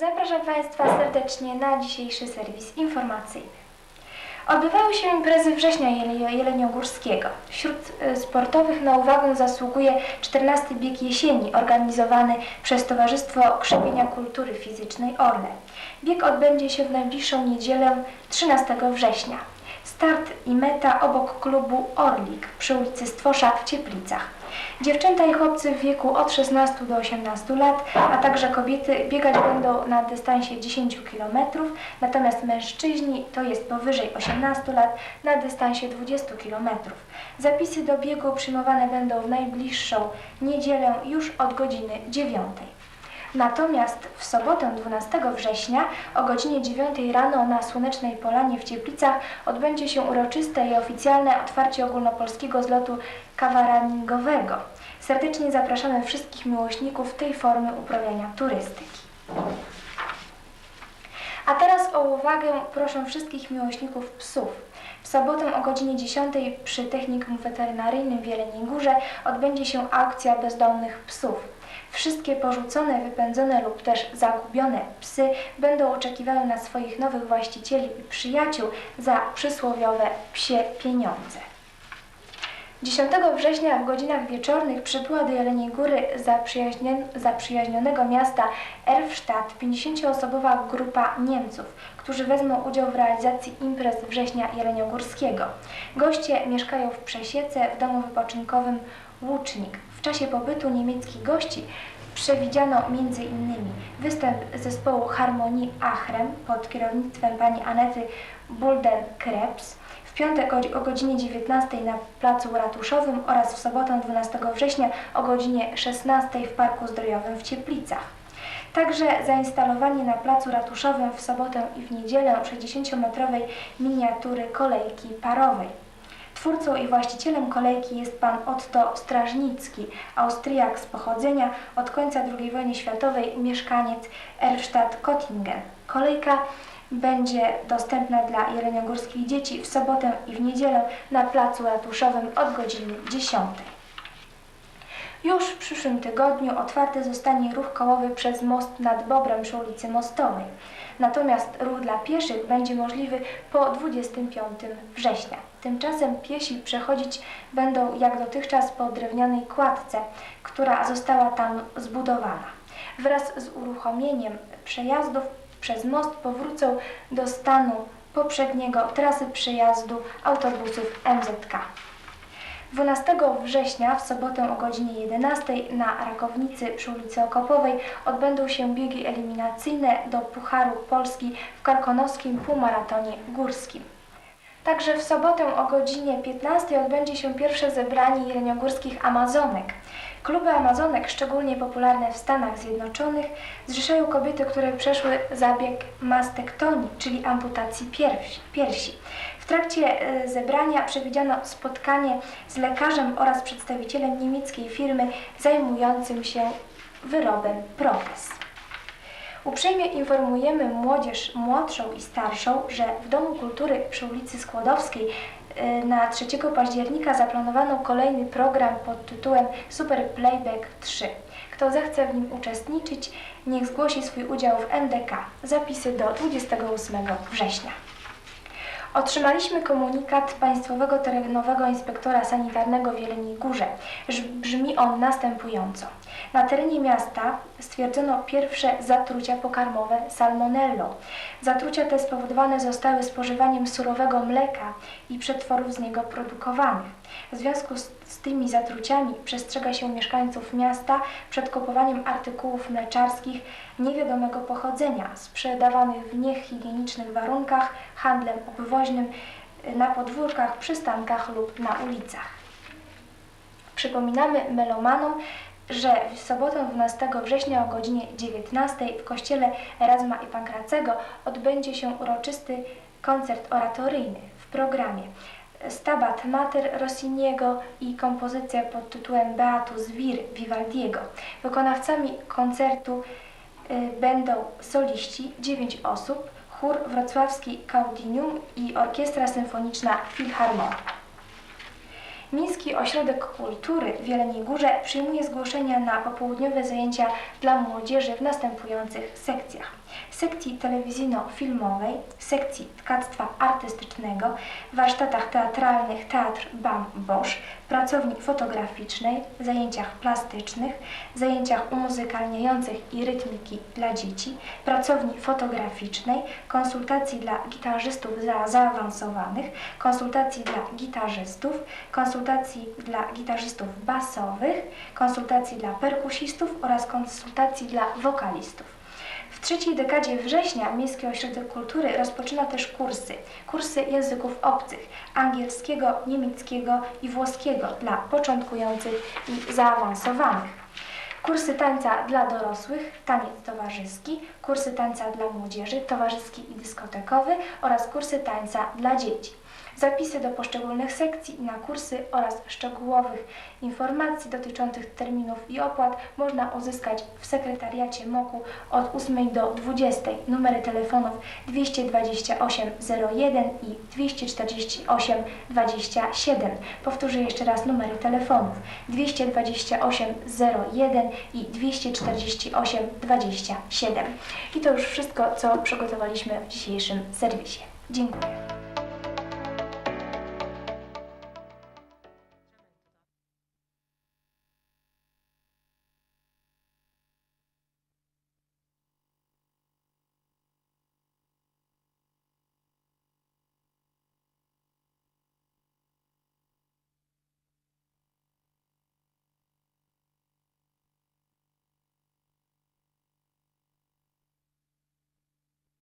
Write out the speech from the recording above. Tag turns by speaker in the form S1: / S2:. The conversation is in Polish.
S1: Zapraszam Państwa serdecznie na dzisiejszy serwis informacyjny. Odbywały się imprezy września Jele- Jeleniogórskiego. Wśród e, sportowych na uwagę zasługuje 14 bieg jesieni organizowany przez Towarzystwo Krzewienia Kultury Fizycznej Orle. Bieg odbędzie się w najbliższą niedzielę 13 września. Start i meta obok klubu Orlik przy ulicy Stwosza w Cieplicach. Dziewczęta i chłopcy w wieku od 16 do 18 lat, a także kobiety biegać będą na dystansie 10 km, natomiast mężczyźni to jest powyżej 18 lat na dystansie 20 km. Zapisy do biegu przyjmowane będą w najbliższą niedzielę już od godziny 9. Natomiast w sobotę 12 września o godzinie 9 rano na Słonecznej Polanie w Cieplicach odbędzie się uroczyste i oficjalne otwarcie ogólnopolskiego zlotu kawaraningowego. Serdecznie zapraszamy wszystkich miłośników tej formy uprawiania turystyki. A teraz o uwagę proszę wszystkich miłośników psów. W sobotę o godzinie 10 przy Technikum Weterynaryjnym w Jeleniej Górze odbędzie się aukcja bezdomnych psów. Wszystkie porzucone, wypędzone lub też zagubione psy będą oczekiwały na swoich nowych właścicieli i przyjaciół za przysłowiowe psie pieniądze. 10 września w godzinach wieczornych przybyła do Jeleniej Góry zaprzyjaźnionego miasta Erfstadt 50-osobowa grupa Niemców, którzy wezmą udział w realizacji imprez września jeleniogórskiego. Goście mieszkają w Przesiece w domu wypoczynkowym Łucznik. W czasie pobytu niemieckich gości przewidziano m.in. występ zespołu Harmonii Achrem pod kierownictwem pani Anety Bulden-Krebs, w piątek o- godzinie 19 na Placu Ratuszowym oraz w sobotę 12 września o godzinie 16 w Parku Zdrojowym w Cieplicach. Także zainstalowanie na Placu Ratuszowym w sobotę i w niedzielę 60-metrowej miniatury kolejki parowej. Twórcą i właścicielem kolejki jest pan Otto Strażnicki, Austriak z pochodzenia, od końca II wojny światowej mieszkaniec Erfstadt-Kottingen. Kolejka będzie dostępna dla jeleniogórskich dzieci w sobotę i w niedzielę na placu ratuszowym od godziny 10. Już w przyszłym tygodniu otwarty zostanie ruch kołowy przez most nad Bobrem przy ulicy Mostowej. Natomiast ruch dla pieszych będzie możliwy po 25 września. Tymczasem piesi przechodzić będą jak dotychczas po drewnianej kładce, która została tam zbudowana. Wraz z uruchomieniem przejazdów przez most powrócą do stanu poprzedniego trasy przejazdu autobusów MZK. 12 września w sobotę o godzinie 11 na Rakownicy przy ulicy Okopowej odbędą się biegi eliminacyjne do Pucharu Polski w karkonoskim półmaratonie górskim. Także w sobotę o godzinie 15 odbędzie się pierwsze zebranie jeleniogórskich Amazonek. Kluby Amazonek, szczególnie popularne w Stanach Zjednoczonych, zrzeszają kobiety, które przeszły zabieg mastektomii, czyli amputacji piersi. piersi. Trakcie e, zebrania przewidziano spotkanie z lekarzem oraz przedstawicielem niemieckiej firmy zajmującym się wyrobem protez. Uprzejmie informujemy młodzież młodszą i starszą, że w Domu Kultury przy ulicy Skłodowskiej y, na 3 października zaplanowano kolejny program pod tytułem Super Playback 3. Kto zechce w nim uczestniczyć, niech zgłosi swój udział w MDK. Zapisy do 28 września. Otrzymaliśmy komunikat Państwowego Terenowego Inspektora Sanitarnego w Jeleniej Górze. Brzmi on następująco. Na terenie miasta stwierdzono pierwsze zatrucia pokarmowe salmonellą. Zatrucia te spowodowane zostały spożywaniem surowego mleka i przetworów z niego produkowanych. W związku z, z tymi zatruciami przestrzega się mieszkańców miasta przed kupowaniem artykułów mleczarskich niewiadomego pochodzenia, sprzedawanych w niehigienicznych warunkach, handlem obwoźnym na podwórkach, przystankach lub na ulicach. Przypominamy melomanom, że w sobotę 12 września o godzinie 19 w kościele Erasma i Pankracego odbędzie się uroczysty koncert oratoryjny w programie Stabat Mater Rossiniego i kompozycja pod tytułem Beatus Vir Vivaldiego. Wykonawcami koncertu y, będą soliści, 9 osób, chór wrocławski Caudinium i orkiestra symfoniczna Filharmonii. Miejski Ośrodek Kultury w Jeleniej Górze przyjmuje zgłoszenia na popołudniowe zajęcia dla młodzieży w następujących sekcjach. Sekcji telewizyjno-filmowej, sekcji tkactwa artystycznego, warsztatach teatralnych Teatr BAM Bosch, pracowni fotograficznej, zajęciach plastycznych, zajęciach umuzykalniających i rytmiki dla dzieci, pracowni fotograficznej, konsultacji dla gitarzystów za zaawansowanych, konsultacji dla gitarzystów, konsultacji dla gitarzystów basowych, konsultacji dla perkusistów oraz konsultacji dla wokalistów. W trzeciej dekadzie września Miejski Ośrodek Kultury rozpoczyna też kursy. Kursy języków obcych, angielskiego, niemieckiego i włoskiego dla początkujących i zaawansowanych. Kursy tańca dla dorosłych, taniec towarzyski, kursy tańca dla młodzieży, towarzyski i dyskotekowy oraz kursy tańca dla dzieci. Zapisy do poszczególnych sekcji i na kursy oraz szczegółowych informacji dotyczących terminów i opłat można uzyskać w sekretariacie MOKU od 8 do 20. Numery telefonów 228 01 i 248 27. Powtórzę jeszcze raz numery telefonów 228 01 i 248 27. I to już wszystko, co przygotowaliśmy w dzisiejszym serwisie. Dziękuję.